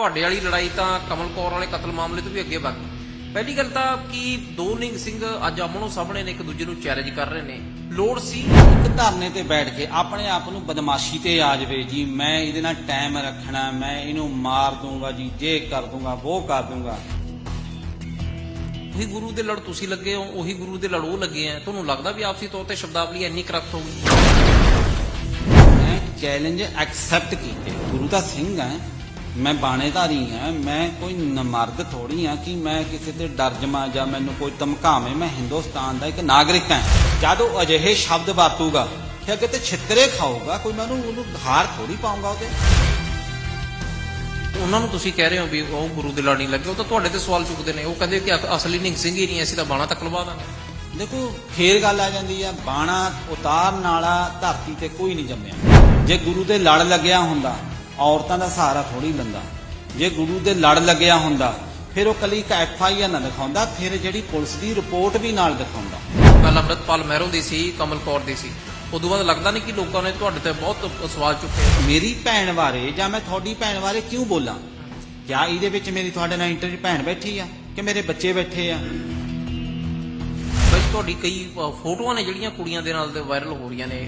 ਤੁਹਾਡੇ ਵਾਲੀ ਲੜਾਈ ਤਾਂ ਕਮਲ ਕੌਰ ਵਾਲੇ ਕਤਲ ਮਾਮਲੇ ਤੋਂ ਵੀ ਅੱਗੇ ਵਗ ਗਈ ਪਹਿਲੀ ਗੱਲ ਤਾਂ ਕਿ ਦੋ ਨਿੰਗ ਸਿੰਘ ਅੱਜ ਆਮਣੋ ਸਾਹਮਣੇ ਨੇ ਇੱਕ ਦੂਜੇ ਨੂੰ ਚੈਲੰਜ ਕਰ ਰਹੇ ਨੇ। ਲੋੜ ਸੀ ਇੱਕ ਧਰਨੇ ਤੇ ਬੈਠ ਕੇ ਆਪਣੇ ਆਪ ਨੂੰ ਬਦਮਾਸ਼ੀ ਤੇ ਆ ਜਾਵੇ। ਜੀ ਮੈਂ ਇਹਦੇ ਨਾਲ ਟਾਈਮ ਰੱਖਣਾ ਮੈਂ ਇਹਨੂੰ ਮਾਰ ਦੂੰਗਾ ਜੀ ਜੇ ਕਰ ਦੂੰਗਾ ਉਹ ਕਰ ਦੂੰਗਾ ਉਹੀ ਗੁਰੂ ਦੇ ਲੜ ਤੁਸੀਂ ਲੱਗੇ ਹੋ ਉਹੀ ਗੁਰੂ ਦੇ ਲੜ ਉਹ ਲੱਗੇ ਆ। ਤੁਹਾਨੂੰ ਲੱਗਦਾ ਵੀ ਆਪਸੀ ਤੌਰ ਤੇ ਸ਼ਬਦਾਵਲੀ ਇੰਨੀ ਕਰਪਟ ਹੋ ਗਈ? ਮੈਂ ਚੈਲੰਜ ਐਕਸੈਪਟ ਕੀਤੇ। ਗੁਰੂ ਦਾ ਸਿੰਘ ਹੈ ਮੈਂ ਬਾਣੇਧਾਰੀ ਹਾਂ ਮੈਂ ਕੋਈ ਨਮਰਦ ਥੋੜੀ ਹਾਂ ਕਿ ਮੈਂ ਕਿਸੇ ਤੇ ਡਰ ਜਮਾ ਜਾਂ ਮੈਨੂੰ ਕੋਈ ਧਮਕਾਵੇ। ਮੈਂ ਹਿੰਦੁਸਤਾਨ ਦਾ ਇੱਕ ਨਾਗਰਿਕ ਹਾਂ। ਜਦ ਉਹ ਅਜਿਹੇ ਸ਼ਬਦ ਵਰਤੂਗਾ ਕਿ ਅੱਗੇ ਤੇ ਛਿੱਤਰੇ ਖਾਊਗਾ? ਕੋਈ ਮੈਂ ਉਹਨੂੰ ਉਹਨੂੰ ਘਾਰ ਥੋੜੀ ਪਾਉਂਗਾ ਉਹਦੇ? ਉਹਨਾਂ ਨੂੰ ਤੁਸੀਂ ਕਹਿ ਰਹੇ ਹੋ ਵੀ ਉਹ ਗੁਰੂ ਦੇ ਲੜ ਨਹੀਂ ਲੱਗੇ ਉਹ ਤਾਂ ਤੁਹਾਡੇ ਤੇ ਸਵਾਲ ਚੁੱਕਦੇ ਨੇ। ਉਹ ਕਹਿੰਦੇ ਕਿ ਅਸਲੀ ਨਿੰਗ ਸਿੰਘ ਹੀ ਨਹੀਂ ਅਸੀਂ ਤਾਂ ਬਾਣਾ ਤੱਕ ਲਵਾ ਦਾਂਗੇ। ਦੇਖੋ ਫੇਰ ਗੱਲ ਆ ਜਾਂਦੀ ਆ ਬਾਣਾ ਉਤਾਰਨ ਵਾਲਾ ਧਰਤੀ ਤੇ ਕੋਈ ਨਹੀਂ ਜੰਮਿਆ। ਜੇ ਗੁਰੂ ਦੇ ਲੜ ਲੱਗਿਆ ਹੁੰਦਾ ਔਰਤਾਂ ਦਾ ਸਹਾਰਾ ਥੋੜੀ ਲੰਦਾ। ਜੇ ਗੁਰੂ ਦੇ ਲੜ ਲੱਗਿਆ ਹੁੰਦਾ ਫਿਰ ਉਹ ਕਲੀ ਇੱਕ ਐਫ ਆਈ ਆਰ ਨਾ ਦਿਖਾਉਂਦਾ ਫਿਰ ਜਿਹੜੀ ਪੁਲਿਸ ਦੀ ਰਿਪੋਰਟ ਵੀ ਨਾਲ ਦਿਖਾਉਂਦਾ। ਗੱਲ ਅੰਮ੍ਰਿਤਪਾਲ ਮਹਿਰੋ ਦੀ ਸੀ ਕਮਲ ਕੌਰ ਦੀ ਸੀ। ਉਦੋਂ ਬਾਅਦ ਲੱਗਦਾ ਨਹੀਂ ਕਿ ਲੋਕਾਂ ਨੇ ਤੁਹਾਡੇ ਤੇ ਬਹੁਤ ਸਵਾਲ ਚੁੱਕੇ ਮੇਰੀ ਭੈਣ ਬਾਰੇ ਜਾਂ ਮੈਂ ਤੁਹਾਡੀ ਭੈਣ ਬਾਰੇ ਕਿਉਂ ਬੋਲਾਂ? ਕਿਆ ਇਹਦੇ ਵਿੱਚ ਮੇਰੀ ਤੁਹਾਡੇ ਨਾਲ ਇੰਟਰਵਿਊ ਭੈਣ ਬੈਠੀ ਆ ਕਿ ਮੇਰੇ ਬੱਚੇ ਬੈਠੇ ਆ? ਬਈ ਤੁਹਾਡੀ ਕਈ ਫੋਟੋਆਂ ਨੇ ਜਿਹੜੀਆਂ ਕੁੜੀਆਂ ਦੇ ਨਾਲ ਤੇ ਵਾਇਰਲ ਹੋ ਰਹੀਆਂ ਨੇ।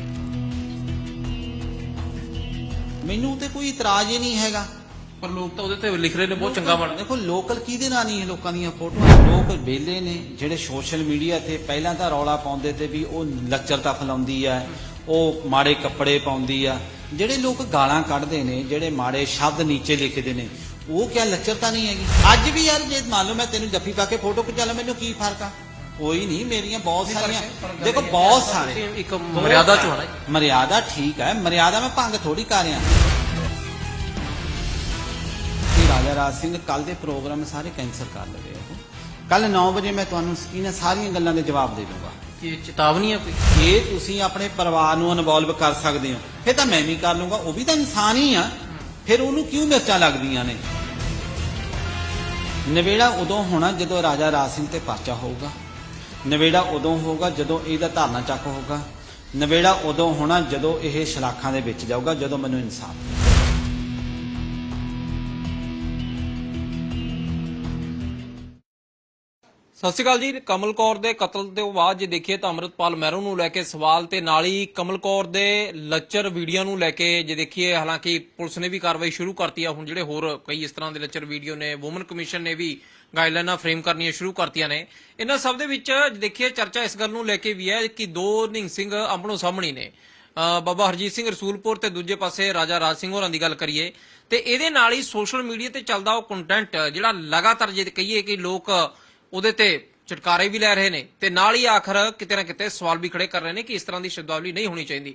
ਮੈਨੂੰ ਤੇ ਕੋਈ ਇਤਰਾਜ਼ ਹੀ ਨਹੀਂ ਹੈਗਾ। ਪਰ ਲੋਕ ਤਾਂ ਉਹਦੇ ਤੇ ਲਿਖ ਰਹੇ ਨੇ ਬਹੁਤ ਚੰਗਾ ਬਣ ਦੇਖੋ ਲੋਕਲ ਕਿਹਦੇ ਨਾਲ ਨਹੀਂ ਹੈ ਲੋਕਾਂ ਦੀਆਂ ਫੋਟੋਆਂ? ਲੋਕ ਵਿਹਲੇ ਨੇ ਜਿਹੜੇ ਸੋਸ਼ਲ ਮੀਡੀਆ ਤੇ ਪਹਿਲਾਂ ਤਾਂ ਰੌਲਾ ਪਾਉਂਦੇ ਤੇ ਵੀ ਉਹ ਲੱਚਰਤਾ ਫਲਾਉਂਦੀ ਆ ਉਹ ਮਾੜੇ ਕੱਪੜੇ ਪਾਉਂਦੀ ਆ। ਜਿਹੜੇ ਲੋਕ ਗਾਲਾਂ ਕੱਢਦੇ ਨੇ ਜਿਹੜੇ ਮਾੜੇ ਸ਼ਬਦ ਨੀਚੇ ਲਿਖਦੇ ਨੇ ਉਹ ਕਿਆ ਲੱਚਰਤਾ ਨਹੀਂ ਹੈਗੀ? ਅੱਜ ਵੀ ਯਾਰ ਜੇ ਮੰਨ ਲਓ ਮੈਂ ਤੈਨੂੰ ਜੱਫੀ ਪਾ ਕੇ ਫੋਟੋ ਖਿਚਾ ਮੈਨੂੰ ਕੀ ਫ਼ਰਕ ਆ? ਕੋਈ ਨਹੀਂ ਮੇਰੀਆਂ ਬਹੁਤ ਸਾਰੀਆਂ ਦੇਖੋ ਬਹੁਤ ਸਾਰੇ ਇੱਕ ਮਰਿਆਦਾ ਚ ਹੋਣਾ ਮਰਿਆਦਾ ਠੀਕ ਹੈ ਮਰਿਆਦਾ ਮੈਂ ਭੰਗ ਥੋੜੀ ਕਰ ਰਿਹਾ। ਕਿ ਰਾਜਾ ਰਾਜ ਸਿੰਘ ਕੱਲ ਦੇ ਪ੍ਰੋਗਰਾਮ ਸਾਰੇ ਕੈਂਸਲ ਕਰ ਲਵੇ ਉਹ। ਕੱਲ 9 ਵਜੇ ਮੈਂ ਤੁਹਾਨੂੰ ਇਹਨਾਂ ਸਾਰੀਆਂ ਗੱਲਾਂ ਦੇ ਜਵਾਬ ਦੇ ਦੂੰਗਾ ਕਿ ਚੇਤਾਵਨੀ ਹੈ ਕੋਈ? ਜੇ ਤੁਸੀਂ ਆਪਣੇ ਪਰਿਵਾਰ ਨੂੰ ਇਨਵੋਲਵ ਕਰ ਸਕਦੇ ਹੋ ਫਿਰ ਤਾਂ ਮੈਂ ਵੀ ਕਰ ਲੂੰਗਾ ਉਹ ਵੀ ਤਾਂ ਇਨਸਾਨ ਹੀ ਆ। ਫਿਰ ਉਹਨੂੰ ਕਿਉਂ ਮਿਰਚਾਂ ਲੱਗਦੀਆਂ ਨੇ? ਨਵੇੜਾ ਉਦੋਂ ਹੋਣਾ ਜਦੋਂ ਰਾਜਾ ਰਾਜ ਸਿੰਘ ਤੇ ਪਰਚਾ ਹੋਊਗਾ। ਨਵੇੜਾ ਉਦੋਂ ਹੋਊਗਾ ਜਦੋਂ ਇਹਦਾ ਧਾਰਨਾ ਚੱਕ ਹੋਊਗਾ। ਨਵੇੜਾ ਉਦੋਂ ਹੋਣਾ ਜਦੋਂ ਇਹ ਸ਼ਲਾਖਾਂ ਦੇ ਵਿੱਚ ਜਾਊਗਾ, ਜਦੋਂ ਮੈਨੂੰ ਇਨਸਾਫ ਸਤਿ ਸ਼੍ਰੀ ਅਕਾਲ ਜੀ। ਕਮਲ ਕੌਰ ਦੇ ਕਤਲ ਤੋਂ ਬਾਅਦ ਜੇ ਦੇਖੀਏ ਤਾਂ ਅੰਮ੍ਰਿਤਪਾਲ ਮਹਿਰੋ ਨੂੰ ਲੈ ਕੇ ਸਵਾਲ ਤੇ ਨਾਲ ਹੀ ਕਮਲ ਕੌਰ ਦੇ ਲੱਚਰ ਵੀਡੀਓ ਨੂੰ ਲੈ ਕੇ ਜੇ ਦੇਖੀਏ, ਹਾਲਾਂਕਿ ਪੁਲਿਸ ਨੇ ਵੀ ਕਾਰਵਾਈ ਸ਼ੁਰੂ ਕਰਤੀ ਆ। ਹੁਣ ਜਿਹੜੇ ਹੋਰ ਕਈ ਇਸ ਤਰ੍ਹਾਂ ਦੇ ਲੱਚਰ ਵੀਡੀਓ ਨੇ ਔਮਨ ਕਮਿਸ਼ਨ ਨੇ ਵੀ ਗਾਈਡਲਾਈਨਾਂ ਫਰੇਮ ਕਰਨੀਆਂ ਸ਼ੁਰੂ ਕਰਤੀਆਂ ਨੇ। ਇਹਨਾਂ ਸਭ ਦੇ ਵਿੱਚ ਦੇਖੀਏ, ਚਰਚਾ ਇਸ ਗੱਲ ਨੂੰ ਲੈ ਕੇ ਵੀ ਹੈ ਕਿ ਦੋ ਨਿੰਗ ਸਿੰਘ ਆਪਣੋ ਸਾਹਮਣੇ ਨੇ। ਬਾਬਾ ਹਰਜੀਤ ਸਿੰਘ ਰਸੂਲਪੁਰ ਤੇ ਦੂਜੇ ਪਾਸੇ ਰਾਜਾ ਰਾਜ ਸਿੰਘ ਹੋਰਾਂ ਦੀ ਗੱਲ ਕਰੀਏ, ਤੇ ਇਹਦੇ ਨਾਲ ਹੀ ਸੋਸ਼ਲ ਮੀਡੀਆ ਤੇ ਚੱਲਦਾ ਉਹ ਕੰਟੈਂਟ ਜਿਹੜਾ ਲਗਾਤਾਰ ਜੇ ਕਹੀਏ ਕਿ ਲੋਕ ਉਹਦੇ ਤੇ ਚਟਕਾਰੇ ਵੀ ਲੈ ਰਹੇ ਨੇ ਤੇ ਨਾਲ ਹੀ ਆਖਰ ਕਿਤੇ ਨਾ ਕਿਤੇ ਸਵਾਲ ਵੀ ਖੜੇ ਕਰ ਰਹੇ ਨੇ ਕਿ ਇਸ ਤਰ੍ਹਾਂ ਦੀ ਸ਼ਬਦਾਵਲੀ ਨਹੀਂ ਹੋਣੀ ਚਾਹੀਦੀ।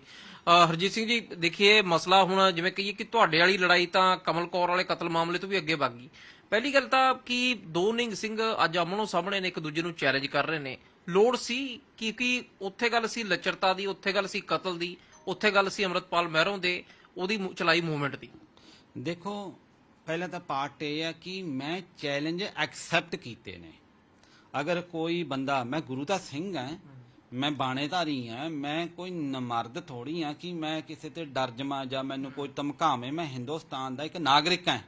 ਹਰਜੀਤ ਸਿੰਘ ਜੀ, ਦੇਖੀਏ ਮਸਲਾ ਹੁਣ ਜਿਵੇਂ ਕਹੀਏ ਕਿ ਤੁਹਾਡੇ ਵਾਲੀ ਲੜਾਈ ਤਾਂ ਕਮਲ ਕੌਰ ਵਾਲੇ ਕਤਲ ਮਾਮਲੇ ਤੋਂ ਵੀ ਅੱਗੇ ਵਗ ਗਈ। ਪਹਿਲੀ ਗੱਲ ਤਾਂ ਕਿ ਦੋ ਨਿੰਗ ਸਿੰਘ ਅੱਜ ਆਮਣੋ ਸਾਹਮਣੇ ਨੇ, ਇੱਕ ਦੂਜੇ ਨੂੰ ਚੈਲੰਜ ਕਰ ਰਹੇ ਨੇ। ਲੋੜ ਸੀ ਕਿਉਂਕਿ ਉੱਥੇ ਗੱਲ ਸੀ ਲਚਰਤਾ ਦੀ, ਉੱਥੇ ਗੱਲ ਸੀ ਕਤਲ ਦੀ, ਉੱਥੇ ਗੱਲ ਸੀ ਅਮਰਤਪਾਲ ਮਹਿਰੋਂ ਦੇ, ਉਹਦੀ ਚਲਾਈ ਮੂਵਮੈਂਟ ਦੀ। ਦੇਖੋ, ਪਹਿਲਾਂ ਤਾਂ ਪਾਰਟ ਇਹ ਹੈ ਕਿ ਮੈਂ ਚੈਲੰਜ ਐਕਸੈਪਟ ਕੀਤੇ ਨੇ। ਅਗਰ ਕੋਈ ਬੰਦਾ, ਮੈਂ ਗੁਰੂ ਦਾ ਸਿੰਘ ਹਾਂ, ਮੈਂ ਬਾਣੇਧਾਰੀ ਹਾਂ, ਮੈਂ ਕੋਈ ਨਮਰਦ ਥੋੜੀ ਹਾਂ ਕਿ ਮੈਂ ਕਿਸੇ ਤੇ ਡਰ ਜਮਾ ਜਾਂ ਮੈਨੂੰ ਕੋਈ ਧਮਕਾਵੇ, ਮੈਂ ਹਿੰਦੁਸਤਾਨ ਦਾ ਇੱਕ ਨਾਗਰਿਕ ਹਾਂ।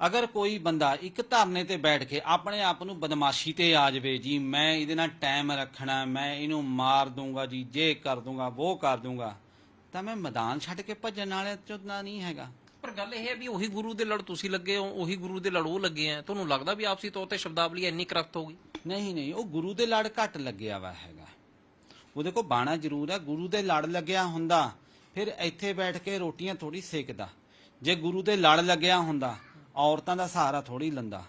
ਅਗਰ ਕੋਈ ਬੰਦਾ ਇੱਕ ਧਰਨੇ ਤੇ ਬੈਠ ਕੇ ਆਪਣੇ ਆਪ ਨੂੰ ਬਦਮਾਸ਼ੀ ਤੇ ਆ ਜਾਵੇ, ਜੀ ਮੈਂ ਇਹਦੇ ਨਾਲ ਟਾਈਮ ਰੱਖਣਾ, ਮੈਂ ਇਹਨੂੰ ਮਾਰ ਦੂੰਗਾ ਜੀ, ਜੇ ਕਰ ਦੂੰਗਾ ਉਹ ਕਰ ਦੂੰਗਾ, ਤਾਂ ਮੈਂ ਮੈਦਾਨ ਛੱਡ ਕੇ ਭੱਜਣ ਵਾਲੇ ਚੋਂ ਨਹੀਂ ਹੈਗਾ। ਪਰ ਗੱਲ ਇਹ ਹੈ ਵੀ ਉਹੀ ਗੁਰੂ ਦੇ ਲੜ ਤੁਸੀਂ ਲੱਗੇ ਹੋ, ਉਹੀ ਗੁਰੂ ਦੇ ਲੜ ਉਹ ਲੱਗੇ ਆ। ਤੁਹਾਨੂੰ ਲੱਗਦਾ ਵੀ ਆਪਸੀ ਤੌਰ ਤੇ ਸ਼ਬਦਾਵਲੀ ਇੰਨੀ ਕਰਪਟ ਹੋ ਗਈ? ਨਹੀਂ ਨਹੀਂ, ਉਹ ਗੁਰੂ ਦੇ ਲੜ ਘੱਟ ਲੱਗਿਆ ਵਾ ਹੈਗਾ। ਉਹਦੇ ਕੋ ਬਾਣਾ ਜ਼ਰੂਰ ਹੈ ਗੁਰੂ ਦੇ ਲੜ ਲੱਗਿਆ ਹੁੰਦਾ, ਫਿਰ ਇੱਥੇ ਬੈਠ ਕੇ ਰੋਟੀਆਂ ਥੋੜੀ ਸੇਕਦਾ। ਜੇ ਗੁਰੂ ਦੇ ਲੜ ਲੱਗਿਆ ਹੁੰਦਾ, ਔਰਤਾਂ ਦਾ ਸਹਾਰਾ ਥੋੜੀ ਲੰਦਾ।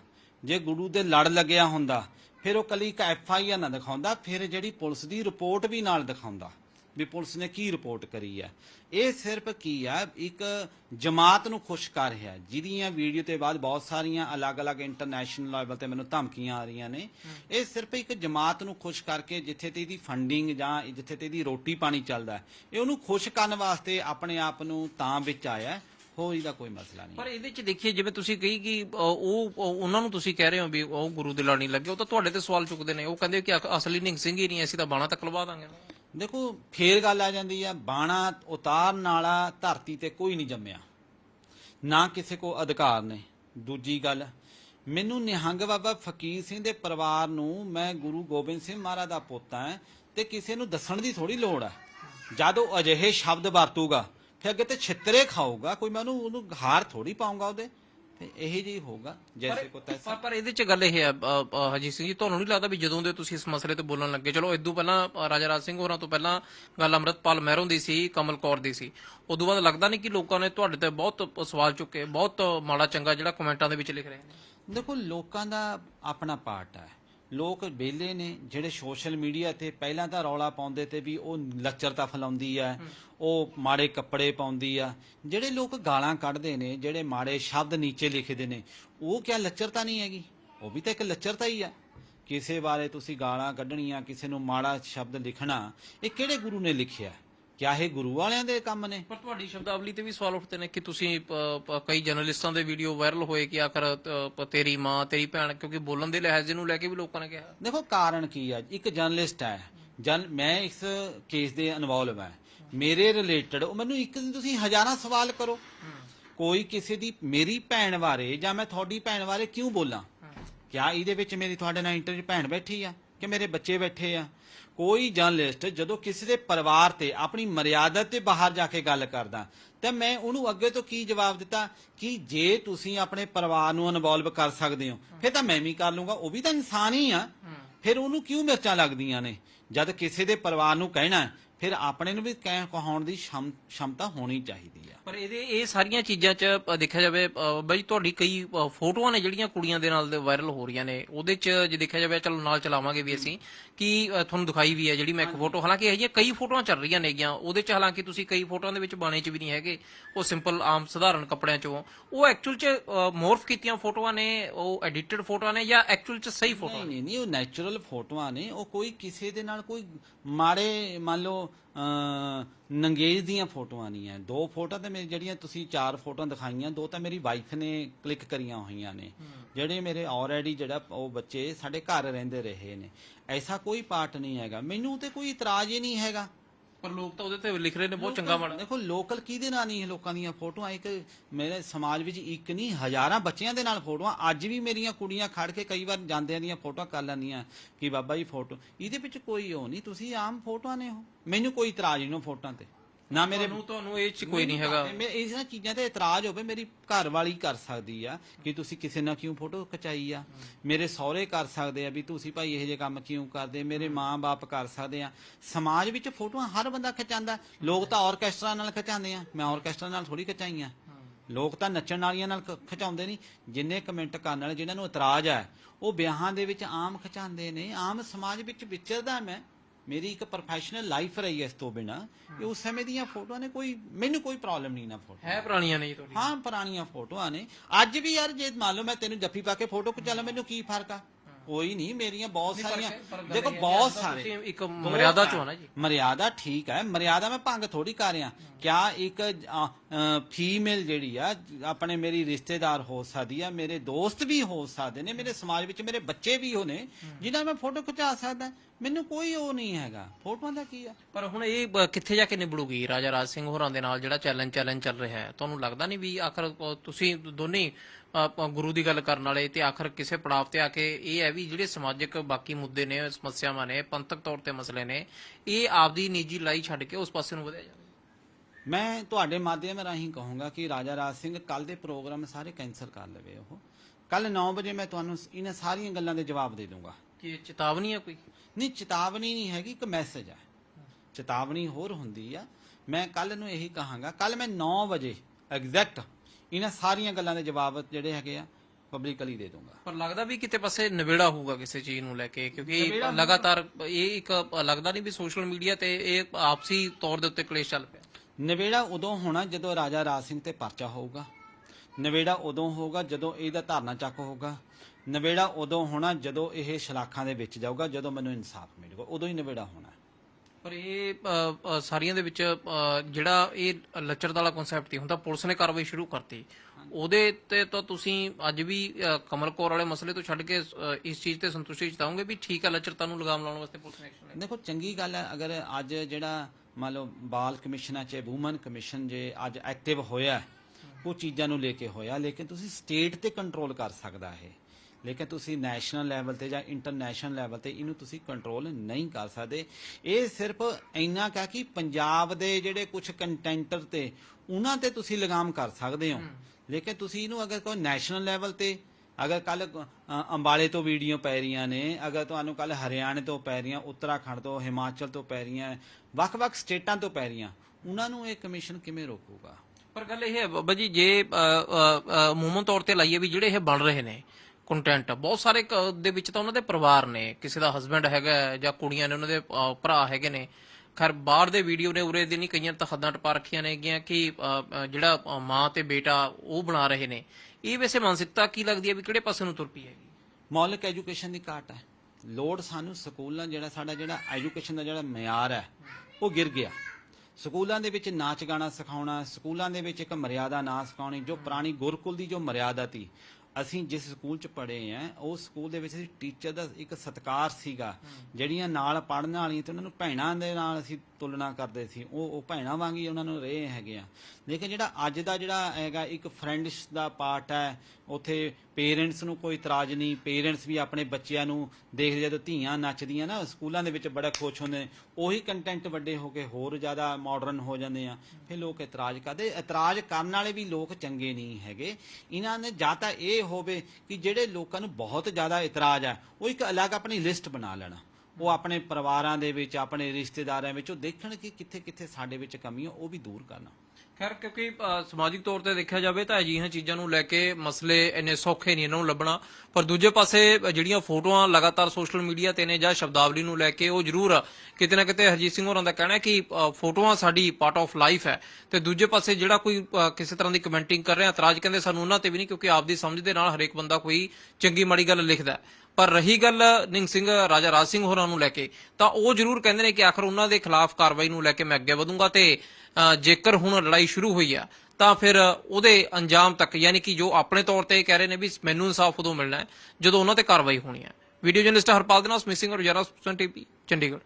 ਜੇ ਗੁਰੂ ਦੇ ਲੜ ਲੱਗਿਆ ਹੁੰਦਾ, ਫਿਰ ਉਹ ਕਲੀ ਇੱਕ ਐਫ ਆਈ ਆਰ ਨਾ ਦਿਖਾਉਂਦਾ, ਫਿਰ ਜਿਹੜੀ ਪੁਲਿਸ ਦੀ ਰਿਪੋਰਟ ਵੀ ਨਾਲ ਦਿਖਾਉਂਦਾ। ਵੀ ਪੁਲਿਸ ਨੇ ਕੀ ਰਿਪੋਰਟ ਕਰੀ ਹੈ ਇਹ ਸਿਰਫ ਕੀ ਆ ਇੱਕ ਜਮਾਤ ਨੂੰ ਖੁਸ਼ ਕਰ ਰਿਹਾ। ਜਿਹਦੀਆਂ ਵੀਡੀਓ ਤੇ ਬਾਅਦ ਬਹੁਤ ਸਾਰੀਆਂ ਅਲੱਗ-ਅਲੱਗ ਇੰਟਰਨੈਸ਼ਨਲ ਲੈਵਲ ਤੇ ਮੈਨੂੰ ਧਮਕੀਆਂ ਆ ਰਹੀਆਂ ਨੇ। ਇਹ ਸਿਰਫ ਇੱਕ ਜਮਾਤ ਨੂੰ ਖੁਸ਼ ਕਰਕੇ ਜਿੱਥੇ ਤੇ ਇਹਦੀ ਫੰਡਿੰਗ ਜਾਂ ਜਿੱਥੇ ਤੇ ਇਹਦੀ ਰੋਟੀ ਪਾਣੀ ਚੱਲਦਾ ਇਹ ਉਹਨੂੰ ਖੁਸ਼ ਕਰਨ ਵਾਸਤੇ ਆਪਣੇ ਆਪ ਨੂੰ ਤਾਂ ਵਿੱਚ ਆਇਆ ਹੋਰ ਇਹਦਾ ਕੋਈ ਮਸਲਾ ਨਹੀਂ। ਪਰ ਇਹਦੇ ਚ ਦੇਖੀਏ ਜਿਵੇਂ ਤੁਸੀਂ ਕਹੀ ਕਿ ਉਹ ਉਹ- ਉਹਨਾਂ ਨੂੰ ਤੁਸੀਂ ਕਹਿ ਰਹੇ ਹੋ ਵੀ ਉਹ ਗੁਰੂ ਦੇ ਨਹੀਂ ਲੱਗੇ ਉਹ ਤਾਂ ਤੁਹਾਡੇ ਤੇ ਸਵਾਲ ਚੁੱਕਦੇ ਨੇ। ਉਹ ਕਹਿੰਦੇ ਕਿ ਅਸਲੀ ਨਿੰਗ ਸਿੰਘ ਹੀ ਨਹੀਂ ਅਸੀਂ ਤਾਂ ਬਾਣਾ ਤੱਕ ਲਵਾ ਦਾਂਗੇ। ਦੇਖੋ, ਫੇਰ ਗੱਲ ਆ ਜਾਂਦੀ ਆ, ਬਾਣਾ ਉਤਾਰਨ ਵਾਲਾ ਧਰਤੀ ਤੇ ਕੋਈ ਨਹੀਂ ਜੰਮਿਆ। ਨਾ ਕਿਸੇ ਕੋ ਅਧਿਕਾਰ ਨੇ। ਦੂਜੀ ਗੱਲ, ਮੈਨੂੰ ਨਿਹੰਗ ਬਾਬਾ ਫਕੀਰ ਸਿੰਘ ਦੇ ਪਰਿਵਾਰ ਨੂੰ ਮੈਂ ਗੁਰੂ ਗੋਬਿੰਦ ਸਿੰਘ ਮਹਾਰਾਜ ਦਾ ਪੁੱਤ ਹਾਂ ਤੇ ਕਿਸੇ ਨੂੰ ਦੱਸਣ ਦੀ ਥੋੜੀ ਲੋੜ ਹੈ ਜਦ ਉਹ ਅਜਿਹੇ ਸ਼ਬਦ ਵਰਤੂਗਾ, ਫਿਰ ਅੱਗੇ ਤੇ ਛਿੱਤਰੇ ਖਾਊਗਾ, ਕੋਈ ਮੈਂ ਉਹਨੂੰ ਉਹਨੂੰ ਹਾਰ ਥੋੜੀ ਪਾਉਂਗਾ ਉਹਦੇ। ਇਹੀ ਜਿਹੀ ਹੋਊਗਾ ਜੈਸੇ ਕੋ ਤੈਸਾ। ਪਰ ਪਰ ਇਹਦੇ ਚ ਗੱਲ ਇਹ ਹੈ ਅ, ਅ, ਹਰਜੀਤ ਸਿੰਘ ਜੀ ਤੁਹਾਨੂੰ ਨਹੀਂ ਲੱਗਦਾ ਵੀ ਜਦੋਂ ਦੇ ਤੁਸੀਂ ਇਸ ਮਸਲੇ ਤੇ ਬੋਲਣ ਲੱਗੇ ਚਲੋ ਇਦੋਂ ਪਹਿਲਾਂ ਅ, ਰਾਜਾ ਰਾਜ ਸਿੰਘ ਹੋਰਾਂ ਤੋਂ ਪਹਿਲਾਂ ਗੱਲ ਅੰਮ੍ਰਿਤਪਾਲ ਮਹਿਰੋਂ ਦੀ ਸੀ ਕਮਲ ਕੌਰ ਦੀ ਸੀ। ਉਦੋਂ ਬਾਅਦ ਲੱਗਦਾ ਨਹੀਂ ਕਿ ਲੋਕਾਂ ਨੇ ਤੁਹਾਡੇ ਤੇ ਬਹੁਤ ਸਵਾਲ ਚੁੱਕੇ ਬਹੁਤ ਮਾੜਾ ਚੰਗਾ ਜਿਹੜਾ ਕਮੈਂਟਾਂ ਦੇ ਵਿੱਚ ਲਿਖ ਰਹੇ ਨੇ। ਦੇਖੋ ਲੋਕਾਂ ਦਾ ਆਪਣਾ ਪਾਰਟ ਹੈ। ਲੋਕ ਵਿਹਲੇ ਨੇ ਜਿਹੜੇ ਸੋਸ਼ਲ ਮੀਡੀਆ ਤੇ ਪਹਿਲਾਂ ਤਾਂ ਰੌਲਾ ਪਾਉਂਦੇ ਤੇ ਵੀ ਉਹ ਲੱਚਰਤਾ ਫੈਲਾਉਂਦੀ ਹੈ। ਉਹ ਮਾੜੇ ਕੱਪੜੇ ਪਾਉਂਦੀ ਆ। ਜਿਹੜੇ ਲੋਕ ਗਾਲਾਂ ਕੱਢਦੇ ਨੇ ਜਿਹੜੇ ਮਾੜੇ ਸ਼ਬਦ ਨੀਚੇ ਲਿਖਦੇ ਨੇ ਉਹ ਕਿਆ ਲੱਚਰਤਾ ਨਹੀਂ ਹੈਗੀ? ਉਹ ਵੀ ਤਾਂ ਇੱਕ ਲੱਚਰਤਾ ਹੀ ਆ। ਕਿਸੇ ਬਾਰੇ ਤੁਸੀਂ ਗਾਲਾਂ ਕੱਢਣੀਆਂ ਕਿਸੇ ਨੂੰ ਮਾੜਾ ਸ਼ਬਦ ਲਿਖਣਾ ਇਹ ਕਿਹੜੇ ਗੁਰੂ ਨੇ ਲਿਖਿਆ? ਕਿਆ ਇਹ ਗੁਰੂ ਵਾਲਿਆਂ ਦੇ ਕੰਮ ਨੇ? ਪਰ ਤੁਹਾਡੀ ਸ਼ਬਦਾਵਲੀ ਤੇ ਵੀ ਸਵਾਲ ਉੱਠਦੇ ਨੇ ਕਿ ਤੁਸੀਂ ਕਈ ਜਰਨਲਿਸਟਾਂ ਦੇ ਵੀਡੀਓ ਵਾਇਰਲ ਹੋਏ ਕਿ ਆਖਰ ਤੇਰੀ ਮਾਂ ਤੇਰੀ ਭੈਣ ਕਿਉਂਕਿ ਬੋਲਣ ਦੇ ਲਹਿਜੇ ਨੂੰ ਲੈ ਕੇ ਵੀ ਲੋਕਾਂ ਨੇ ਕਿਹਾ। ਦੇਖੋ ਕਾਰਨ ਕੀ ਹੈ ਇੱਕ ਜਰਨਲਿਸਟ ਹੈ। ਜਨ ਮੈਂ ਇਸ ਕੇਸ ਦੇ ਇਨਵੋਲਵ ਹੈ। ਮੇਰੇ ਰਿਲੇਟਡ ਉਹ ਮੈਨੂੰ ਇੱਕ ਦਿਨ ਤੁਸੀਂ ਹਜ਼ਾਰਾਂ ਸਵਾਲ ਕਰੋ। ਕੋਈ ਕਿਸੇ ਦੀ ਮੇਰੀ ਭੈਣ ਬਾਰੇ ਜਾਂ ਮੈਂ ਤੁਹਾਡੀ ਭੈਣ ਬਾਰੇ ਕਿਉਂ ਬੋਲਾਂ? ਕਿਆ ਇਹਦੇ ਵਿੱਚ ਮੇਰੀ ਤੁਹਾਡੇ ਨਾਲ ਇੰਟਰਵਿਊ ਭੈਣ ਬੈਠੀ ਆ? ਕਿ ਮੇਰੇ ਬੱਚੇ ਬੈਠੇ ਆ। ਕੋਈ ਜਰਨਲਿਸਟ ਜਦੋਂ ਕਿਸੇ ਦੇ ਪਰਿਵਾਰ ਤੇ ਆਪਣੀ ਮਰਿਆਦਾ ਤੇ ਬਾਹਰ ਜਾ ਕੇ ਗੱਲ ਕਰਦਾ ਤਾਂ ਮੈਂ ਉਹਨੂੰ ਅੱਗੇ ਤੋਂ ਕੀ ਜਵਾਬ ਦਿੱਤਾ ਕਿ ਜੇ ਤੁਸੀਂ ਆਪਣੇ ਪਰਿਵਾਰ ਨੂੰ ਇਨਵੋਲਵ ਕਰ ਸਕਦੇ ਹੋ ਫਿਰ ਤਾਂ ਮੈਂ ਵੀ ਕਰ ਲੂੰਗਾ ਉਹ ਵੀ ਤਾਂ ਇਨਸਾਨ ਹੀ ਆ। ਫਿਰ ਉਹਨੂੰ ਕਿਉਂ ਮਿਰਚਾਂ ਲੱਗਦੀਆਂ ਨੇ? ਜਦ ਕਿਸੇ ਦੇ ਪਰਿਵਾਰ ਨੂੰ ਕਹਿਣਾ ਫਿਰ ਆਪਣੇ ਨੂੰ ਵੀ ਕਹਿ ਕਹਾਉਣ ਦੀ ਸ਼ਮ- ਸ਼ਮਤਾ ਹੋਣੀ ਚਾਹੀਦੀ ਆ ਪਰ ਇਹਦੇ ਇਹ ਸਾਰੀਆਂ ਚੀਜ਼ਾਂ 'ਚ ਦੇਖਿਆ ਜਾਵੇ ਬਾਈ ਤੁਹਾਡੀ ਕਈ ਫੋਟੋਆਂ ਨੇ ਜਿਹੜੀਆਂ ਕੁੜੀਆਂ ਦੇ ਨਾਲ ਦੇ ਵਾਇਰਲ ਹੋ ਰਹੀਆਂ ਨੇ ਉਹਦੇ 'ਚ ਜੇ ਦੇਖਿਆ ਜਾਵੇ ਚਲੋ ਨਾਲ ਚਲਾਵਾਂਗੇ ਵੀ ਅਸੀਂ ਕਿ ਤੁਹਾਨੂੰ ਦਿਖਾਈ ਵੀ ਹੈ ਜਿਹੜੀ ਮੈਂ ਇੱਕ ਫੋਟੋ ਹਾਲਾਂਕਿ ਇਹ ਜਿਹੀਆਂ ਕਈ ਫੋਟੋਆਂ ਚੱਲ ਰਹੀਆਂ ਨੇਗੀਆਂ ਉਹਦੇ 'ਚ ਹਾਲਾਂਕਿ ਤੁਸੀਂ ਕਈ ਫੋਟੋਆਂ ਦੇ ਵਿੱਚ ਬਾਣੇ 'ਚ ਵੀ ਨਹੀਂ ਹੈਗੇ ਉਹ ਸਿੰਪਲ ਆਮ ਸਧਾਰਨ ਕੱਪੜਿਆਂ 'ਚੋਂ ਉਹ ਐਕਚੁਅਲ 'ਚ ਮੋਰਫ ਕੀਤੀਆਂ ਫੋਟੋਆਂ ਨੇ ਉਹ ਐਡਿਟਡ ਫੋਟੋਆਂ ਨੇ ਜਾਂ ਐਕਚੁਅਲ 'ਚ ਸਹੀ ਫੋਟੋਆਂ ਨਹੀਂ ਨਹੀਂ ਉਹ ਨੈਚੁਰਲ ਫੋਟੋਆਂ ਨੇ ਉਹ ਕੋਈ ਕਿਸੇ ਦੇ ਨਾਲ ਕੋਈ ਮਾੜੇ ਮੰਨ ਲਓ ਨੰਗੇਜ ਦੀਆਂ ਫੋਟੋਆਂ ਨਹੀਂ ਹੈ ਦੋ ਫੋਟੋ ਤੇ ਮੇਰੀ ਜਿਹੜੀਆਂ ਤੁਸੀਂ ਚਾਰ ਫੋਟੋਆਂ ਦਿਖਾਈਆਂ ਦੋ ਤਾਂ ਮੇਰੀ ਵਾਈਫ ਨੇ ਕਲਿੱਕ ਕਰੀਆਂ ਹੋਈਆਂ ਨੇ। ਜਿਹੜੇ ਮੇਰੇ ਆਲਰੇਡੀ ਜਿਹੜਾ ਉਹ ਬੱਚੇ ਸਾਡੇ ਘਰ ਰਹਿੰਦੇ ਰਹੇ ਨੇ। ਐਸਾ ਕੋਈ ਪਾਰਟ ਨਹੀਂ ਹੈਗਾ। ਮੈਨੂੰ ਤੇ ਕੋਈ ਇਤਰਾਜ਼ ਹੀ ਨਹੀਂ ਹੈਗਾ। ਪਰ ਲੋਕ ਤਾਂ ਉਹਦੇ ਤੇ ਲਿਖ ਰਹੇ ਨੇ ਬਹੁਤ ਚੰਗਾ ਮਾੜਾ। ਦੇਖੋ ਲੋਕਲ ਕਿਹਦੇ ਨਾਲ ਨਹੀਂ ਹੈ ਲੋਕਾਂ ਦੀਆਂ ਫੋਟੋਆਂ? ਇੱਕ ਮੇਰੇ ਸਮਾਜ ਵਿੱਚ ਇੱਕ ਨਹੀਂ ਹਜ਼ਾਰਾਂ ਬੱਚਿਆਂ ਦੇ ਨਾਲ ਫੋਟੋਆਂ। ਅੱਜ ਵੀ ਮੇਰੀਆਂ ਕੁੜੀਆਂ ਖੜ ਕੇ ਕਈ ਵਾਰ ਜਾਂਦਿਆਂ ਦੀਆਂ ਫੋਟੋਆਂ ਕਰ ਲੈਂਦੀਆਂ ਕਿ ਬਾਬਾ ਜੀ ਫੋਟੋ। ਇਹਦੇ ਵਿੱਚ ਕੋਈ ਉਹ ਨਹੀਂ ਤੁਸੀਂ ਆਮ ਫੋਟੋਆਂ ਨੇ ਉਹ। ਮੈਨੂੰ ਕੋਈ ਇਤਰਾਜ਼ ਨਹੀਂ ਉਹ ਫੋਟੋਆਂ ਤੇ। ਨਾ ਮੇਰੇ ਤੁਹਾਨੂੰ ਤੁਹਾਨੂੰ ਇਹ 'ਚ ਕੋਈ ਨਹੀਂ ਹੈਗਾ। ਮੈਂ ਇਹਨਾਂ ਚੀਜ਼ਾਂ ਤੇ ਇਤਰਾਜ਼ ਹੋਵੇ ਮੇਰੀ ਘਰ ਵਾਲੀ ਕਰ ਸਕਦੀ ਆ ਕਿ ਤੁਸੀਂ ਕਿਸੇ ਨਾਲ ਕਿਉਂ ਫੋਟੋ ਖਚਾਈ ਆ। ਮੇਰੇ ਸਹੁਰੇ ਕਰ ਸਕਦੇ ਆ ਵੀ ਤੁਸੀਂ ਭਾਈ ਇਹੋ ਜਿਹੇ ਕੰਮ ਕਿਉਂ ਕਰਦੇ? ਮੇਰੇ ਮਾਂ-ਬਾਪ ਕਰ ਸਕਦੇ ਆ। ਸਮਾਜ ਵਿੱਚ ਫੋਟੋਆਂ ਹਰ ਬੰਦਾ ਖਿਚਾਉਂਦਾ। ਲੋਕ ਤਾਂ ਆਰਕੈਸਟਰਾ ਨਾਲ ਖਿਚਾਉਂਦੇ ਆ। ਮੈਂ ਆਰਕੈਸਟਰਾ ਨਾਲ ਥੋੜੀ ਖਿਚਾਈਆਂ। ਲੋਕ ਤਾਂ ਨੱਚਣ ਵਾਲੀਆਂ ਨਾਲ ਖਿਚਾਉਂਦੇ ਨਹੀਂ। ਜਿੰਨੇ ਕਮੈਂਟ ਕਰਨ ਵਾਲੇ ਜਿਨ੍ਹਾਂ ਨੂੰ ਇਤਰਾਜ਼ ਹੈ ਉਹ ਵਿਆਹਾਂ ਦੇ ਵਿੱਚ ਆਮ ਖਿਚਾਉਂਦੇ ਨੇ। ਆਮ ਸਮਾਜ ਵਿੱਚ ਵਿਚਰਦਾ ਮੈਂ। ਮੇਰੀ ਇੱਕ ਪ੍ਰੋਫੈਸ਼ਨਲ ਲਾਈਫ ਰਹੀ ਹੈ ਇਸ ਤੋਂ ਬਿਨਾ ਇਹ ਉਸ ਸਮੇਂ ਦੀਆਂ ਫੋਟੋਆਂ ਨੇ ਕੋਈ ਮੈਨੂੰ ਕੋਈ ਪ੍ਰੋਬਲਮ ਨਹੀਂ ਨਾ ਫੋਟੋ। ਹੈ ਪੁਰਾਣੀਆਂ ਨਹੀਂ ਤੁਹਾਡੀ ਹਾਂ ਪੁਰਾਣੀਆਂ ਫੋਟੋਆਂ ਨੇ। ਅੱਜ ਵੀ ਯਾਰ ਜੇ ਮੰਨ ਲਓ ਮੈਂ ਤੈਨੂੰ ਜੱਫੀ ਪਾ ਕੇ ਫੋਟੋ ਖਿਚਾ ਲਾਂ ਮੈਨੂੰ ਕੀ ਫ਼ਰਕ ਆ? ਕੋਈ ਨਹੀਂ ਮੇਰੀਆਂ ਬਹੁਤ ਸਾਰੀਆਂ ਦੇਖੋ ਬਹੁਤ ਸਾਰੇ। ਇੱਕ ਮਰਿਆਦਾ 'ਚ ਹੋ ਨਾ ਜੀ। ਮਰਿਆਦਾ ਠੀਕ ਹੈ ਮਰਿਆਦਾ ਮੈਂ ਭੰਗ ਥੋੜੀ ਕਰ ਰਿਹਾ। ਕਿਆ ਇੱਕ ਫੀਮੇਲ ਜਿਹੜੀ ਆ ਆਪਣੇ ਮੇਰੀ ਰਿਸ਼ਤੇਦਾਰ ਹੋ ਸਕਦੀ ਆ ਮੇਰੇ ਦੋਸਤ ਵੀ ਹੋ ਸਕਦੇ ਨੇ ਮੇਰੇ ਸਮਾਜ ਵਿੱਚ ਮੇਰੇ ਬੱਚੇ ਵੀ ਹੋ ਜਿਨ੍ਹਾਂ ਮੈਂ ਫੋਟੋ ਖਿਚਾ ਸਕਦਾ। ਮੈਨੂੰ ਕੋਈ ਉਹ ਨਹੀਂ ਹੈਗਾ। ਫੋਟੋਆਂ ਦਾ ਕੀ ਆ? ਪਰ ਹੁਣ ਇਹ ਬ- ਕਿੱਥੇ ਜਾ ਕੇ ਨਿਬੜੂਗੀ? ਰਾਜਾ ਰਾਜ ਸਿੰਘ ਹੋਰਾਂ ਦੇ ਨਾਲ ਜਿਹੜਾ ਚੈਲੰਜ ਚੈਲੰਜ ਚੱਲ ਰਿਹਾ ਹੈ। ਤੁਹਾਨੂੰ ਲੱਗਦਾ ਨਹੀਂ ਵੀ ਆਖਰ ਅ, ਤੁਸੀਂ ਦੋਨੇ ਹੀ, ਅ, ਅ, ਗੁਰੂ ਦੀ ਗੱਲ ਕਰਨ ਵਾਲੇ ਤੇ ਆਖਰ ਕਿਸੇ ਪੜਾਵ ਤੇ ਆ ਕੇ ਇਹ ਹੈ ਵੀ ਜਿਹੜੇ ਸਮਾਜਿਕ ਬਾਕੀ ਮੁੱਦੇ ਨੇ ਸਮੱਸਿਆਵਾਂ ਨੇ ਪੰਥਕ ਤੌਰ ਤੇ ਮਸਲੇ ਨੇ ਇਹ ਆਪਦੀ ਨਿੱਜੀ ਲਾਈ ਛੱਡ ਕੇ ਉਸ ਪਾਸੇ ਨੂੰ ਵਧਿਆ ਜਾਵੇ? ਮੈਂ ਤੁਹਾਡੇ ਮਾਧਿਅਮ ਰਾਹੀਂ ਕਹੂੰਗਾ ਕਿ ਰਾਜਾ ਰਾਜ ਸਿੰਘ ਕੱਲ ਦੇ ਪ੍ਰੋਗਰਾਮ ਸਾਰੇ ਕੈਂਸਲ ਕਰ ਲਵੇ ਉਹ। ਕੱਲ 9 ਵਜੇ ਮੈਂ ਤੁਹਾਨੂੰ ਇਹਨਾਂ ਸਾਰੀਆਂ ਗੱਲਾਂ ਦੇ ਜਵਾਬ ਦੇ ਦੂੰਗਾ। ਕੀ ਚੇਤਾਵਨੀ ਹੈ ਕੋਈ? ਨਹੀਂ ਚੇਤਾਵਨੀ ਨਹੀਂ ਹੈਗੀ ਇੱਕ ਮੈਸੇਜ ਹੈ ਚੇਤਾਵਨੀ ਹੋਰ ਹੁੰਦੀ ਆ। ਮੈਂ ਕੱਲ ਨੂੰ ਇਹੀ ਕਹਾਂਗਾ ਕੱਲ ਮੈਂ 9 ਵਜੇ ਐਗਜ਼ੈਕਟ ਇਹਨਾਂ ਸਾਰੀਆਂ ਗੱਲਾਂ ਦੇ ਜਵਾਬ ਜਿਹੜੇ ਹੈਗੇ ਆ ਪਬਲਿਕਲੀ ਦੇ ਦੂੰਗਾ। ਪਰ ਲੱਗਦਾ ਵੀ ਕਿਤੇ ਪਾਸੇ ਨਵੇੜਾ ਹੋਊਗਾ ਕਿਸੇ ਚੀਜ਼ ਨੂੰ ਲੈ ਕੇ ਕਿਉਂਕਿ ਲਗਾਤਾਰ ਇਹ ਇੱਕ ਲੱਗਦਾ ਨਹੀਂ ਵੀ ਸੋਸ਼ਲ ਮੀਡੀਆ ਤੇ ਇਹ ਆਪਸੀ ਤੌਰ ਦੇ ਉੱਤੇ ਕਲੇਸ਼ ਚੱਲ ਪਿਆ। ਨਵੇੜਾ ਉਦੋਂ ਹੋਣਾ ਜਦੋਂ ਰਾਜਾ ਰਾਜ ਸਿੰਘ ਤੇ ਪਰਚਾ ਹੋਊਗਾ। ਨਵੇੜਾ ਉਦੋਂ ਹੋਊਗਾ ਜਦੋਂ ਇਹਦਾ ਧਾਰਨਾ ਚੱਕ ਹੋਊਗਾ। ਨਵੇੜਾ ਉਦੋਂ ਹੋਣਾ ਜਦੋਂ ਇਹ ਸ਼ਲਾਖਾਂ ਦੇ ਵਿੱਚ ਜਾਊਗਾ ਜਦੋਂ ਮੈਨੂੰ ਇਨਸਾਫ ਮਿਲੂਗਾ। ਉਦੋਂ ਹੀ ਨਵੇੜਾ ਹੋਣਾ। ਪਰ ਇਹ ਸਾਰੀਆਂ ਦੇ ਵਿੱਚ ਜਿਹੜਾ ਇਹ ਲੱਚਰ ਵਾਲਾ ਕਨਸੈਪਟ ਹੀ ਹੁੰਦਾ ਪੁਲਿਸ ਨੇ ਕਾਰਵਾਈ ਸ਼ੁਰੂ ਕਰਤੀ। ਉਹਦੇ ਤੇ ਤਾਂ ਤੁਸੀਂ ਅੱਜ ਵੀ ਅ, ਕਮਲ ਕੌਰ ਵਾਲੇ ਮਸਲੇ ਤੋਂ ਛੱਡ ਕੇ ਇਸ ਚੀਜ਼ ਤੇ ਸੰਤੁਸ਼ਟੀ ਜਤਾਉਂਗੇ ਵੀ ਠੀਕ ਹੈ ਲੱਚਰਤਾ ਨੂੰ ਲਗਾਮ ਲਾਉਣ ਵਾਸਤੇ ਪੁਲਿਸ ਨੇ ਐਕਸ਼ਨ ਲਿਆ। ਦੇਖੋ ਚੰਗੀ ਗੱਲ ਹੈ ਅਗਰ ਅੱਜ ਜਿਹੜਾ ਮੰਨ ਲਓ ਬਾਲ ਕਮਿਸ਼ਨਾਂ 'ਚ ਵੂਮਨ ਕਮਿਸ਼ਨ ਜੇ ਅੱਜ ਐਕਟਿਵ ਹੋਇਆ ਉਹ ਚੀਜ਼ਾਂ ਨੂੰ ਲੈ ਕੇ ਹੋਇਆ ਲੇਕਿਨ ਤੁਸੀਂ ਸਟੇਟ ਤੇ ਕੰਟਰੋਲ ਕਰ ਸਕਦਾ ਹੈ ਲੇਕਿਨ ਤੁਸੀਂ ਨੈਸ਼ਨਲ ਲੈਵਲ ਤੇ ਜਾਂ ਇੰਟਰਨੈਸ਼ਨਲ ਲੈਵਲ ਤੇ ਇਹਨੂੰ ਤੁਸੀਂ ਕੰਟਰੋਲ ਨਹੀਂ ਕਰ ਸਕਦੇ। ਇਹ ਸਿਰਫ ਇੰਨਾ ਕਹ ਕਿ ਪੰਜਾਬ ਦੇ ਜਿਹੜੇ ਕੁਝ ਕੰਟੈਂਟਰ ਤੇ ਉਹਨਾਂ ਤੇ ਤੁਸੀਂ ਲਗਾਮ ਕਰ ਸਕਦੇ ਹੋ। ਲੇਕਿਨ ਤੁਸੀਂ ਇਹਨੂੰ ਅਗਰ ਕੋਈ ਨੈਸ਼ਨਲ ਲੈਵਲ ਤੇ ਅਗਰ ਕੱਲ ਅੰਬਾਲੇ ਤੋਂ ਵੀਡੀਓ ਪੈ ਰਹੀਆਂ ਨੇ ਅਗਰ ਤੁਹਾਨੂੰ ਕੱਲ ਹਰਿਆਣੇ ਤੋਂ ਪੈ ਰਹੀਆਂ ਉੱਤਰਾਖੰਡ ਤੋਂ ਹਿਮਾਚਲ ਤੋਂ ਪੈ ਰਹੀਆਂ ਵੱਖ-ਵੱਖ ਸਟੇਟਾਂ ਤੋਂ ਪੈ ਰਹੀਆਂ ਉਹਨਾਂ ਨੂੰ ਇਹ ਕਮਿਸ਼ਨ ਕਿਵੇਂ ਰੋਕੂਗਾ? ਪਰ ਗੱਲ ਇਹ ਹੈ ਬਾਬਾ ਜੀ ਜੇ ਅ, ਤੌਰ ਤੇ ਲਾਈਏ ਵੀ ਜਿਹੜੇ ਇਹ ਬਣ ਰਹੇ ਨੇ ਕੰਟੈਂਟ ਬਹੁਤ ਸਾਰੇ ਕ- ਦੇ ਵਿੱਚ ਤਾਂ ਉਹਨਾਂ ਦੇ ਪਰਿਵਾਰ ਨੇ ਕਿਸੇ ਦਾ ਹਸਬੰਡ ਹੈਗਾ ਜਾਂ ਕੁੜੀਆਂ ਨੇ ਉਹਨਾਂ ਦੇ ਭਰਾ ਹੈਗੇ ਨੇ ਖੈਰ, ਬਾਹਰ ਦੇ ਵੀਡੀਓ ਨੇ ਉਰੇ ਦੇ ਨਹੀਂ, ਕਈਆਂ ਤਾਂ ਹੱਦਾਂ ਟਪਾ ਰੱਖੀਆਂ ਨੇਗੀਆਂ ਕਿ ਜਿਹੜਾ ਮਾਂ ਤੇ ਬੇਟਾ ਉਹ ਬਣਾ ਰਹੇ ਨੇ। ਇਹ ਵੈਸੇ ਮਾਨਸਿਕਤਾ ਕੀ ਲੱਗਦੀ ਹੈ ਵੀ ਕਿਹੜੇ ਪਾਸੇ ਨੂੰ ਤੁਰ ਪਈ ਹੈਗੀ? ਮੌਲਿਕ ਐਜੂਕੇਸ਼ਨ ਦੀ ਘਾਟ ਹੈ। ਲੋੜ ਸਾਨੂੰ ਸਕੂਲਾਂ ਜਿਹੜਾ, ਸਾਡਾ ਜਿਹੜਾ ਐਜੂਕੇਸ਼ਨ ਦਾ ਜਿਹੜਾ ਮਿਆਰ ਹੈ, ਉਹ ਗਿਰ ਗਿਆ। ਸਕੂਲਾਂ ਦੇ ਵਿੱਚ ਨਾਚ ਗਾਣਾ ਸਿਖਾਉਣਾ, ਸਕੂਲਾਂ ਦੇ ਵਿੱਚ ਇੱਕ ਮਰਿਆਦਾ ਨਾ ਸਿਖਾਉਣੀ, ਜੋ ਪੁਰਾਣੀ ਗੁਰਕੁਲ ਦੀ ਜੋ ਮਰਿਆਦਾ ਸੀ ਅਸੀਂ ਜਿਸ ਸਕੂਲ ਚ ਪੜ੍ਹੇ ਆ, ਉਸ ਸਕੂਲ ਦੇ ਵਿੱਚ ਅਸੀਂ ਟੀਚਰ ਦਾ ਇੱਕ ਸਤਕਾਰ ਸੀਗਾ। ਜਿਹੜੀਆਂ ਨਾਲ ਪੜ੍ਹਨ ਵਾਲੀਆਂ ਤੇ ਉਹਨਾਂ ਨੂੰ ਭੈਣਾਂ ਦੇ ਨਾਲ ਅਸੀਂ ਤੁਲਨਾ ਕਰਦੇ ਸੀ। ਉਹ ਉਹ ਭੈਣਾਂ ਵਾਂਗ ਹੀ ਉਹਨਾਂ ਨੂੰ ਰਹੇ ਹੈਗੇ ਆ। ਲੇਕਿਨ ਜਿਹੜਾ ਅੱਜ ਦਾ ਜਿਹੜਾ ਹੈਗਾ ਇੱਕ ਫਰੈਂਡਸ ਦਾ ਪਾਰਟ ਹੈ, ਉਥੇ ਪੇਰੈਂਟਸ ਨੂੰ ਕੋਈ ਇਤਰਾਜ਼ ਨਹੀਂ। ਪੇਰੈਂਟਸ ਵੀ ਆਪਣੇ ਬੱਚਿਆਂ ਨੂੰ ਦੇਖਦੇ ਜਦੋਂ ਧੀਆਂ ਨੱਚਦੀਆਂ ਨਾ। ਸਕੂਲਾਂ ਦੇ ਵਿੱਚ ਬੜਾ ਖੁਸ਼ ਹੁੰਦੇ ਉਹੀ ਕੰਟੈਂਟ ਵੱਡੇ ਹੋ ਕੇ ਹੋਰ ਜ਼ਿਆਦਾ ਮਾਡਰਨ ਹੋ ਜਾਂਦੇ ਆ। ਫਿਰ ਲੋਕ ਇਤਰਾਜ਼ ਕਰਦੇ। ਇਤਰਾਜ਼ ਕਰਨ ਵਾਲੇ ਵੀ ਲੋਕ ਚੰਗੇ ਨਹੀਂ ਹੈਗੇ। ਇਹਨਾਂ ਨੇ ਜਾਂ ਤਾਂ ਇਹ ਹੋਵੇ ਕਿ ਜਿਹੜੇ ਲੋਕਾਂ ਨੂੰ ਬਹੁਤ ਜ਼ਿਆਦਾ ਇਤਰਾਜ਼ ਹੈ, ਉਹ ਇੱਕ ਅਲੱਗ ਆਪਣੀ ਲਿਸਟ ਬਣਾ ਲੈਣਾ। ਉਹ ਆਪਣੇ ਪਰਿਵਾਰਾਂ ਦੇ ਵਿੱਚ, ਆਪਣੇ ਰਿਸ਼ਤੇਦਾਰਾਂ ਵਿੱਚ, ਉਹ ਦੇਖਣ ਕਿ ਕਿੱਥੇ ਕਿੱਥੇ ਸਾਡੇ ਵਿੱਚ ਕਮੀ ਹੈ, ਉਹ ਵੀ ਦੂਰ ਕਰਨਾ। ਖੈਰ ਕਿਉਂਕਿ ਅ, ਸਮਾਜਿਕ ਤੌਰ ਤੇ ਦੇਖਿਆ ਜਾਵੇ ਤਾਂ ਅਜਿਹੀਆਂ ਚੀਜ਼ਾਂ ਨੂੰ ਲੈ ਕੇ ਮਸਲੇ ਇੰਨੇ ਸੌਖੇ ਨਹੀਂ ਇਹਨਾਂ ਨੂੰ ਲੱਭਣਾ। ਪਰ ਦੂਜੇ ਪਾਸੇ ਅ, ਜਿਹੜੀਆਂ ਫੋਟੋਆਂ ਲਗਾਤਾਰ ਸੋਸ਼ਲ ਮੀਡੀਆ ਤੇ ਨੇ ਜਾਂ ਸ਼ਬਦਾਵਲੀ ਨੂੰ ਲੈ ਕੇ ਉਹ ਜ਼ਰੂਰ ਕਿਤੇ ਨਾ ਕਿਤੇ ਹਰਜੀਤ ਸਿੰਘ ਹੋਰਾਂ ਦਾ ਕਹਿਣਾ ਹੈ ਕਿ ਅ, ਫੋਟੋਆਂ ਸਾਡੀ ਪਾਰਟ ਆਫ ਲਾਈਫ ਹੈ। ਤੇ ਦੂਜੇ ਪਾਸੇ ਜਿਹੜਾ ਕੋਈ ਅ, ਕਿਸੇ ਤਰ੍ਹਾਂ ਦੀ ਕਮੈਂਟਿੰਗ ਕਰ ਰਿਹਾ ਇਤਰਾਜ਼ ਕਹਿੰਦੇ ਸਾਨੂੰ ਉਹਨਾਂ ਤੇ ਵੀ ਨਹੀਂ ਕਿਉਂਕਿ ਆਪਦੀ ਸਮਝ ਦੇ ਨਾਲ ਹਰੇਕ ਬੰਦਾ ਕੋਈ ਚੰਗੀ ਮਾੜੀ ਗੱਲ ਲਿਖਦਾ ਹੈ। ਪਰ ਰਹੀ ਗੱਲ ਨਿੰਗ ਸਿੰਘ ਰਾਜਾ ਰਾਜ ਸਿੰਘ ਹੋਰਾਂ ਨੂੰ ਲੈ ਕੇ ਤਾਂ ਉਹ ਜ਼ਰੂਰ ਕਹਿੰਦੇ ਨੇ ਕਿ ਆਖਰ ਉਹਨਾਂ ਦੇ ਖਿਲਾਫ ਕਾਰਵਾਈ ਨੂੰ ਲੈ ਕੇ ਮੈਂ ਅੱਗੇ ਵਧੂੰਗਾ ਤੇ ਜੇਕਰ ਹੁਣ ਲੜਾਈ ਸ਼ੁਰੂ ਹੋਈ ਆ, ਤਾਂ ਫਿਰ ਉਹਦੇ ਅੰਜਾਮ ਤੱਕ, ਯਾਨੀ ਕਿ ਜੋ ਆਪਣੇ ਤੌਰ ਤੇ ਕਹਿ ਰਹੇ ਨੇ ਵੀ ਮੈਨੂੰ ਇਨਸਾਫ ਉਦੋਂ ਮਿਲਣਾ ਹੈ ਜਦੋਂ ਉਹਨਾਂ ਤੇ ਕਾਰਵਾਈ ਹੋਣੀ ਹੈ। ਵੀਡੀਓ ਜਰਨਲਿਸਟ ਹਰਪਾਲ ਦੇ ਨਾਲ ਸਮਿਸਿੰਗ ਔਰ ਜਰਾ ਟੀਵੀ, ਚੰਡੀਗੜ੍ਹ।